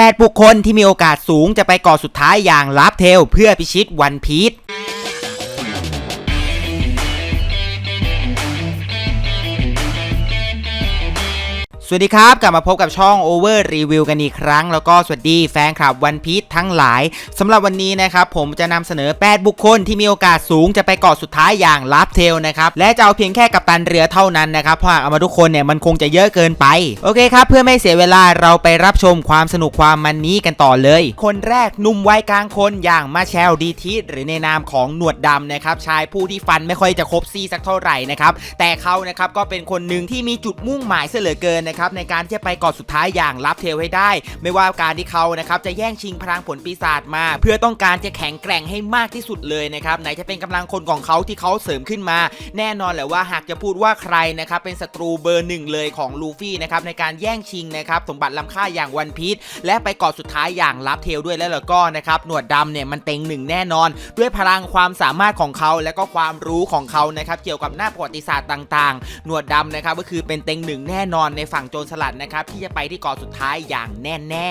8 บุคคลที่มีโอกาสสูงจะไปเกาะสุดท้ายอย่างลาฟเทลเพื่อพิชิตวันพีช วัสดีครับ กลับมาพบกับช่อง Over Review กันอีกครั้ง แล้วก็สวัสดีแฟนคลับวันพี e ทั้งหลายสำหรับวันนี้นะครับ ผมจะนำเสนอ 8 บุคคลที่มีโอกาสสูงจะไปเกาะสุดท้ายอย่างลาฟเทลนะครับ และจะเอาเพียงแค่กัปตันเรือเท่านั้นนะครับ เพราะหากเอามาทุกคนเนี่ยมันคงจะเยอะเกินไป โอเคครับ เพื่อไม่เสียเวลาเราไปรับชมความสนุกความมันนี้กันต่อเลย คนแรกหนุ่มวัยกลางคนอย่างมาแชลดีทีหรือในนามของหนวดดำนะครับชายผู้ที่ฟันไม่ค่อยจะครบซี่สักเท่าไหร่นะครับแต่เขานะครับก็เป็นคนหนึ่งที่มีจุดมุ่งหมายเสียเหลือเกินนะครับในการที่จะไปเกาะสุดท้ายอย่างลับเทลให้ได้ ไม่ว่าการที่เขานะครับจะแย่งชิงพลังผลปีศาจมา เพื่อต้องการจะแข็งแกร่งให้มากที่สุดเลยนะครับไหนจะเป็นกำลังคนของเขาที่เขาเสริมขึ้นมา แน่นอนแหละว่าหากจะพูดว่าใครนะครับเป็นศัตรูเบอร์หนึ่งเลยของลูฟี่นะครับในการแย่งชิงนะครับสมบัติล้ำค่าอย่างวันพีชและไปเกาะสุดท้ายอย่างลับเทลด้วยแล้วล้วก็นะครับหนวดดำเนี่ยมันเต็งหนึ่งแน่นอน ด้วยพลังความสามารถของเขาและก็ความรู้ของเขานะครับเกี่ยวกับหน้าประวัติศาสตร์ต่าง ๆ หนวดดำนะครับก็คือเป็นเต็งหนึ่งแน่นอนในฝั่งโจรสลัดนะครับที่จะไปที่เกาะสุดท้ายอย่างแน่แน่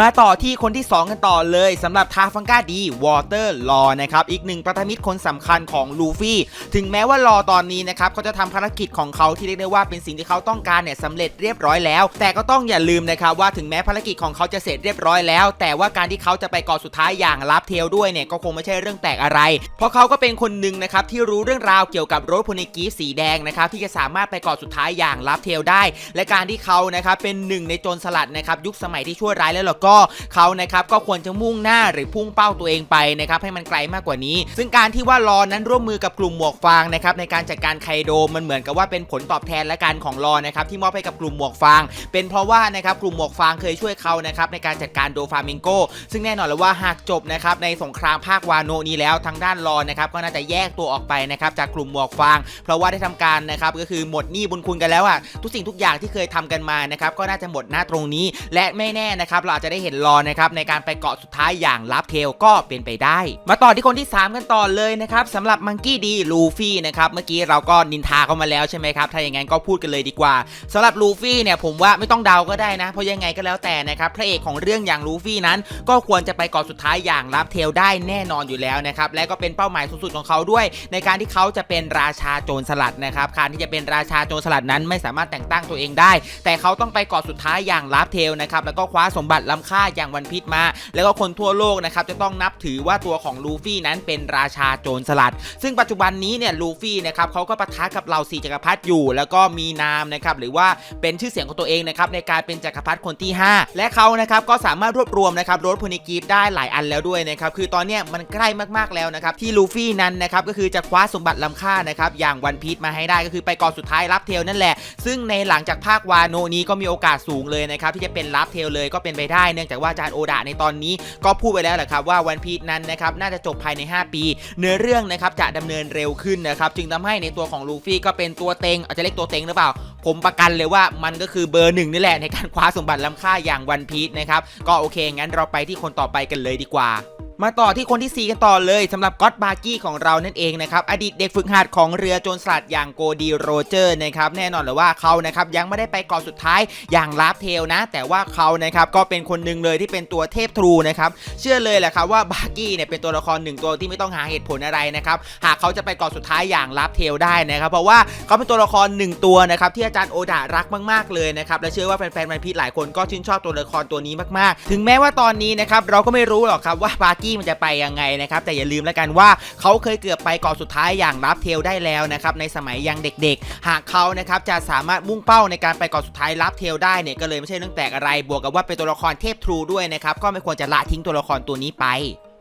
มาต่อที่คนที่ 2 กันต่อเลยสำหรับทาฟังกาดีวอเตอร์ลอนะครับ อีกหนึ่งประธมิตรคนสำคัญของลูฟี่ ถึงแม้ว่ารอตอนนี้นะครับเขาจะทำภารกิจของเขาที่เรียกได้ว่าเป็นสิ่งที่เขาต้องการเนี่ยสำเร็จเรียบร้อยแล้ว แต่ก็ต้องอย่าลืมนะครับว่าถึงแม้ภารกิจของเขาจะเสร็จเรียบร้อยแล้ว แต่ว่าการที่เขาจะไปเกาะสุดท้ายอย่างลับเทลด้วยเนี่ยก็คงไม่ใช่เรื่องแปลกอะไร เพราะเขาก็เป็นคนหนึ่งนะครับที่รู้เรื่องราวเกี่ยวกับรถพนิกีสีแดงนะครับที่จะสามารถไปเกาะสุดท้ายอย่างลับเทลได้ และการที่เขานะครับเป็นหนึ่งในโจรสลัดนะครับยุคสมัยที่ชั่วร้ายแล้วแล้วก็ก็เขานะครับก็ควรจะมุ่งหน้าหรือพุ่งเป้าตัวเองไปนะครับให้มันไกลมากกว่านี้ ซึ่งการที่ว่ารอนั้นร่วมมือกับกลุ่มหมวกฟางนะครับในการจัดการไคโดมันเหมือนกับว่าเป็นผลตอบแทนและการของรอนะครับที่มอบให้กับกลุ่มหมวกฟาง เป็นเพราะว่านะครับกลุ่มหมวกฟางเคยช่วยเขานะครับในการจัดการโดฟามิงโก ซึ่งแน่นอนเลยว่าหากจบนะครับในสงครามภาควาโนนี้แล้วทางด้านรอนะครับก็น่าจะแยกตัวออกไปนะครับจากกลุ่มหมวกฟาง เพราะว่าได้ทำการนะครับก็คือหมดหนี้บุญคุณกันแล้วอะทุกสิ่งทุกอย่างที่เคยทำกันมานะครับก็น่าจะหมดหน้าตรงนี้ และไม่แน่นะครับเราอาจจะได้เห็นรอนะครับในการไปเกาะสุดท้ายอย่างลับเทลก็เป็นไปได้ มาต่อที่คนที่ 3 กันต่อเลยนะครับสำหรับมังกี้ดีลูฟี่นะครับเมื่อกี้เราก็นินทาเข้ามาแล้วใช่ไหมครับถ้าอย่างนั้นก็พูดกันเลยดีกว่าสำหรับลูฟี่เนี่ยผมว่าไม่ต้องเดาก็ได้นะ เพราะยังไงก็แล้วแต่นะครับพระเอกของเรื่องอย่างลูฟี่นั้น ก็ควรจะไปเกาะสุดท้ายอย่างลับเทลได้แน่นอนอยู่แล้วนะครับและก็เป็นเป้าหมายสูงสุดของเขาด้วย ในการที่เขาจะเป็นราชาโจรสลัดนะครับการที่จะเป็นราชาโจรสลัดนั้นไม่สามารถแต่งตั้งตัวเองได้ แต่เขาต้องไปเกาะสุดท้ายอย่างลับเทลนะครับแล้วก็คว้าสมบัติล้ำค่าอย่างวันพิษมา แล้วก็คนทั่วโลกนะครับจะต้องนับถือว่าตัวของลูฟี่นั้นเป็นราชาโจรสลัด ซึ่งปัจจุบันนี้เนี่ยลูฟี่นะครับเขาก็ปะทะกับเหล่าสีจักรพรรดิอยู่ แล้วก็มีนามนะครับหรือว่าเป็นชื่อเสียงของตัวเองนะครับในการเป็นจักรพรรดิคนที่ 5 และเขานะครับก็สามารถรวบรวมนะครับรถพนิกีฟได้หลายอันแล้วด้วยนะครับคือตอนเนี้ยมันใกล้มากๆแล้วนะครับที่ลูฟี่นั้นนะครับก็คือจะคว้าสมบัติล้ำค่านะครับอย่างวันพีชมาให้ได้ก็คือไปเกาะสุดท้ายรับเทลนั่นแหละ ซึ่งในหลังจากภาควาโนนี้ก็มีโอกาสสูงเลยนะครับที่จะเป็นรับเทลเลยก็เป็นไปได้เนื่องจากว่าอาจารย์โอดะในตอนนี้ก็พูดไปแล้วแหละครับว่าวันพีชนั้นนะครับน่าจะจบภายใน 5 ปี เนื้อเรื่องนะครับจะดำเนินเร็วขึ้นนะครับจึงทำให้ในตัวของลูฟี่ก็เป็นตัวเต็งอาจจะเรียกตัวเต็งหรือเปล่า ผมประกันเลยว่ามันก็คือเบอร์หนึ่งนี่แหละในการคว้าสมบัติล้ำค่าอย่างวันพีชนะครับก็โอเคงั้นเราไปที่คนต่อไปกันเลยดีกว่า มาต่อที่คนที่ 4 กันต่อเลยสำหรับก็อตบาร์กี้ของเรานั่นเองนะครับอดีตเด็กฝึกหัดของเรือโจรสลัดอย่างโกดีโรเจอร์นะครับแน่นอนเลยว่าเขานะครับยังไม่ได้ไปเกาะสุดท้ายอย่างลาฟเทลนะ แต่ว่าเขานะครับก็เป็นคนหนึ่งเลยที่เป็นตัวเทพทรูนะครับเชื่อเลยแหละครับว่าบาร์กี้เนี่ยเป็นตัวละครหนึ่งตัวที่ไม่ต้องหาเหตุผลอะไรนะครับหากเขาจะไปเกาะสุดท้ายอย่างลาฟเทลได้นะครับเพราะว่าเขาเป็นตัวละครหนึ่งตัวนะครับที่อาจารย์โอดารักมากๆเลยนะครับและเชื่อว่าแฟนๆมันพีหลายคนก็ชื่นชอบตัวละครตัวนี้มากๆ ถึงแม้ว่าตอนนี้นะครับเราก็ไม่รู้หรอกครับว่าบาร์กี้มันจะไปยังไงนะครับแต่อย่าลืมแล้วกันว่าเขาเคยเกือบไปเกาะสุดท้ายอย่างรับเทลได้แล้วนะครับในสมัยยังเด็กๆ หากเขานะครับจะสามารถมุ่งเป้าในการไปเกาะสุดท้ายรับเทลได้เนี่ยก็เลยไม่ใช่เรื่องแปลกอะไรบวกกับว่าเป็นตัวละครเทพทรูด้วยนะครับก็ไม่ควรจะละทิ้งตัวละครตัวนี้ไป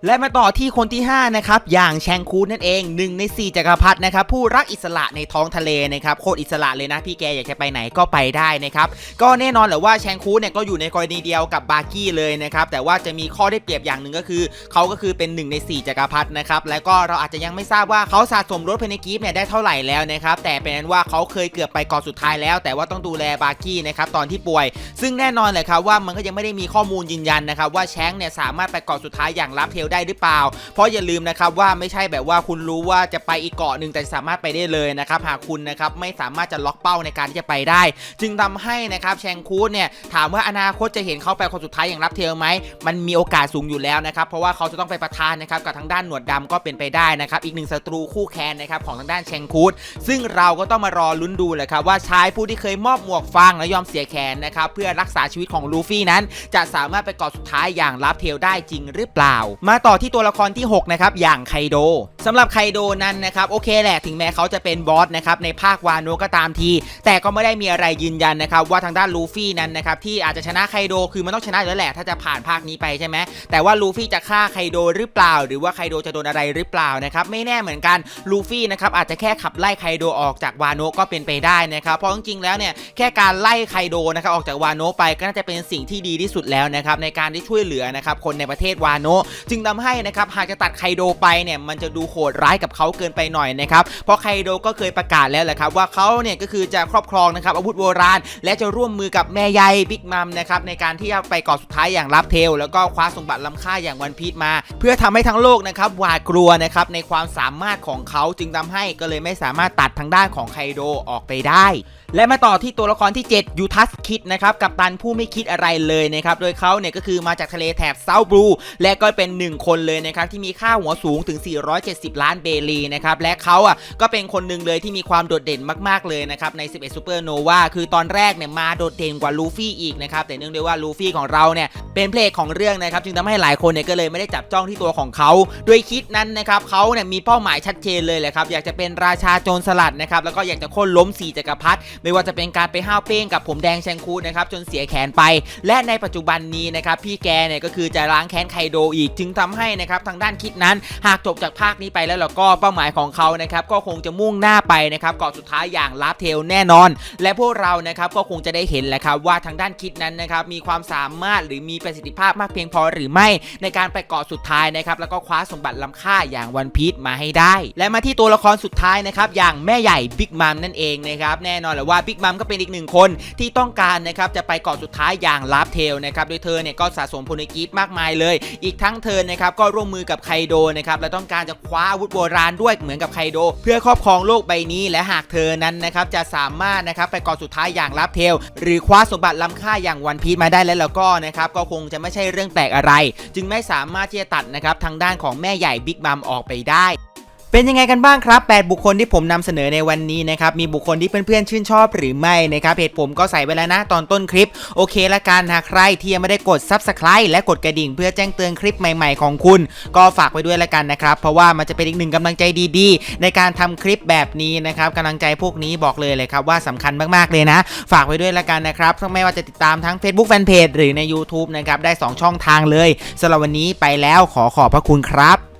และมาต่อที่คนที่ 5 นะครับ อย่างแชงคูนนั่นเองหนึ่งใน 4จักรพรรดินะครับ ผู้รักอิสระในท้องทะเลนะครับโคตรอิสระเลยนะพี่แกอยากจะไปไหนก็ไปได้นะครับ ก็แน่นอนแหละว่าแชงคูนเนี่ยก็อยู่ในกรณีเดียวกับบาร์กี้เลยนะครับ แต่ว่าจะมีข้อได้เปรียบอย่างหนึ่งก็คือ เขาก็คือเป็นหนึ่งใน 4จักรพรรดินะครับ แล้วก็เราอาจจะยังไม่ทราบว่าเขาสะสมรถเพนกีฟเนี่ยได้เท่าไหร่แล้วนะครับ แต่เป็นนั้นว่าเขาเคยเกือบไปเกาะสุดท้ายแล้ว แต่ว่าต้องดูแลบาร์กี้นะครับตอนที่ป่วย ซึ่งแน่นอนเลยครับว่ามันก็ยังไม่ได้มีข้อมูลยืนยันนะครับว่าแชงเนี่ยสามารถไปเกาะสุดท้ายอย่างลับเทลได้หรือเปล่า เพราะอย่าลืมนะครับว่าไม่ใช่แบบว่าคุณรู้ว่าจะไปอีกเกาะหนึ่งแต่สามารถไปได้เลยนะครับหากคุณนะครับไม่สามารถจะล็อกเป้าในการที่จะไปได้ จึงทำให้นะครับแชงคูดเนี่ยถามว่าอนาคตจะเห็นเขาไปคนสุดท้ายอย่างรับเทลไหมมันมีโอกาสสูงอยู่แล้วนะครับเพราะว่าเขาจะต้องไปประทานนะครับกับทางด้านหนวดดำก็เป็นไปได้นะครับอีกหนึ่งศัตรูคู่แค้นนะครับของทางด้านแชงคูดซึ่งเราก็ต้องมารอลุ้นดูเลยครับว่าชายผู้ที่เคยมอบหมวกฟางและยอมเสียแขนนะครับเพื่อรักษาชีวิตของลูฟี่นั้น จะสามารถไปเกาะสุดท้ายอย่างรับเทลได้จริงหรือเปล่า มาต่อที่ตัวละครที่ 6 นะครับ อย่างไคโดสำหรับไคโดนั้นนะครับ โอเคแหละถึงแม้เขาจะเป็นบอสนะครับ ในภาควาโนก็ตามที แต่ก็ไม่ได้มีอะไรยืนยันนะครับ ว่าทางด้านลูฟี่นั้นนะครับ ที่อาจจะชนะไคโดคือมันต้องชนะแล้วแหละ ถ้าจะผ่านภาคนี้ไปใช่ไหมแต่ว่าลูฟี่จะฆ่าไคโดหรือเปล่า หรือว่าไคโดจะโดนอะไรหรือเปล่านะครับไม่แน่เหมือนกันลูฟี่นะครับอาจจะแค่ขับไล่ไคโดออกจากวาโนก็เป็นไปได้นะครับเพราะจริงๆแล้วเนี่ยแค่การไล่ไคโดนะครับออกจากวาโนไปก็น่าจะเป็นสิ่งที่ดีที่สุดแล้วนะครับในการที่ช่วยเหลือนะครับคนในประเทศวาโนจึงททำให้นะครับหากจะตัดไคโดไปเนี่ยมันจะดูโหดร้ายกับเขาเกินไปหน่อยนะครับเพราะไคโดก็เคยประกาศแล้วแหละครับว่าเขาเนี่ยก็คือจะครอบครองนะครับอาวุธโบราณ และจะร่วมมือกับแม่ใยบิ๊กมัมนะครับในการที่จะไปเกาะสุดท้ายอย่างรับเทล แล้วก็คว้าสมบัติล้ำค่าอย่างวันพีชมา เพื่อทำให้ทั้งโลกนะครับหวาดกลัวนะครับในความสามารถของเขาจึงทำให้ก็เลยไม่สามารถตัดทางด้านของไคโดออกไปได้ และมาต่อที่ตัวละครที่ 7 ยูทัสคิดนะครับกับตันผู้ไม่คิดอะไรเลยนะครับโดยเขาเนี่ยก็คือมาจากทะเลแถบเซาบลูและก็เป็นหนึ่งคนเลยนะครับที่มีค่าหัวสูงถึง 470 ล้านเบลีนะครับและเขาอะก็เป็นคนหนึ่งเลยที่มีความโดดเด่นมากๆเลยนะครับใน 11 Super Nova คือตอนแรกเนี่ยมาโดดเด่นกว่าลูฟี่อีกนะครับแต่เนื่องด้วยว่าลูฟี่ของเราเนี่ยเป็นเพลงของเรื่องนะครับจึงทำให้หลายคนเนี่ยก็เลยไม่ได้จับจ้องที่ตัวของเขาโดยคิดนั้นนะครับเขาเนี่ยมีเป้าหมายชัดเจนเลยแหละครับอยากจะเป็นราชาโจรสลัดนะครับแล้วก็อยากจะโค่นล้มสีจักรพรรดิไม่ว่าจะเป็นการไปห้าวเป้งกับผมแดงแชงคูนะครับจนเสียแขนไป และในปัจจุบันนี้นะครับพี่แกเนี่ยก็คือจะล้างแค้นไคโดอีกจึงทำให้นะครับทางด้านคิดนั้น หากจบจากภาคนี้ไปแล้วเราก็เป้าหมายของเขานะครับก็คงจะมุ่งหน้าไปนะครับเกาะสุดท้ายอย่างลาฟเทลแน่นอน และพวกเรานะครับก็คงจะได้เห็นแหละครับว่าทางด้านคิดนั้นนะครับมีความสามารถหรือมีประสิทธิภาพมากเพียงพอหรือไม่ในการไปเกาะสุดท้ายนะครับแล้วก็คว้าสมบัติล้ำค่าอย่างวันพีชมาให้ได้ และมาที่ตัวละครสุดท้ายนะครับอย่างแม่ใหญ่บิ๊กมัมนั่นเองนะครับแน่นอนแหละว่าบิ๊กมัมก็เป็นอีกหนึ่งคนที่ต้องการนะครับจะไปเกาะสุดท้ายอย่างลาฟเทลนะครับโดยเธอเนี่ยก็สะสมพลกิจมากมายเลย อีกทั้งเธอนะครับก็ร่วมมือกับไคโดนะครับและต้องการจะคว้าอาวุธโบราณด้วยเหมือนกับไคโด เพื่อครอบครองโลกใบนี้ และหากเธอนั้นนะครับจะสามารถนะครับไปเกาะสุดท้ายอย่างลาฟเทล หรือคว้าสมบัติล้ำค่าอย่างวันพีชมาได้แล้วแล้วก็นะครับก็คงจะไม่ใช่เรื่องแปลกอะไร จึงไม่สามารถที่จะตัดนะครับทางด้านของแม่ใหญ่บิ๊กมัมออกไปได้ เป็นยังไงกันบ้างครับ 8 บุคคลที่ผมนำเสนอในวันนี้นะครับ มีบุคคลที่เพื่อนๆ ชื่นชอบหรือไม่นะครับเพจผมก็ใส่ไว้แล้วนะตอนต้นคลิป โอเคละกันหากใครที่ยังไม่ได้กด Subscribe และกดกระดิ่งเพื่อแจ้งเตือนคลิปใหม่ๆของคุณ ก็ฝากไว้ด้วยละกันนะครับ เพราะว่ามันจะเป็นอีกหนึ่งกำลังใจดีๆ ในการทำคลิปแบบนี้นะครับกำลังใจพวกนี้บอกเลยเลยครับว่าสำคัญมากๆเลยนะ ฝากไว้ด้วยละกันนะครับไม่ว่าจะติดตามทั้ง Facebook Fanpage หรือใน YouTube นะครับได้สองช่องทางเลยสำหรับวันนี้ไปแล้วขอขอบพระคุณครับ